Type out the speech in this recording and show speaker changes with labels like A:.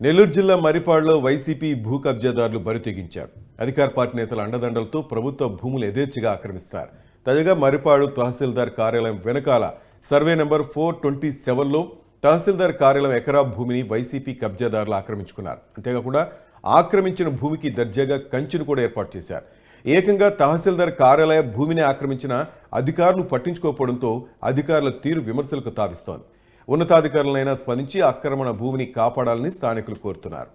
A: నెల్లూరు జిల్లా మరిపాడులో వైసీపీ భూ కబ్జాదారులు బరితెగించారు అధికార పార్టీ నేతల అండదండలతో ప్రభుత్వ భూములు యథేచ్ఛగా ఆక్రమిస్తున్నారు. తాజాగా మరిపాడు తహసీల్దార్ కార్యాలయం వెనకాల సర్వే నెంబర్ ఫోర్ ట్వంటీ సెవెన్లో తహసీల్దార్ కార్యాలయం ఎకరా భూమిని వైసీపీ కబ్జాదారులు ఆక్రమించుకున్నారు. అంతేకాకుండా ఆక్రమించిన భూమికి దర్జాగా కంచెను కూడా ఏర్పాటు చేశారు. ఏకంగా తహసీల్దార్ కార్యాలయ భూమిని ఆక్రమించిన అధికారులు పట్టించుకోకపోవడంతో అధికారుల తీరు విమర్శలకు తావిస్తోంది. ఉన్నతాధికారులైనా స్పందించి ఆక్రమణ భూమిని కాపాడాలని స్థానికులు కోరుతున్నారు.